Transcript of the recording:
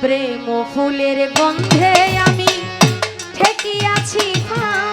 প্রেম ফুলের গন্ধে আমি ঠেকিয়াছি পা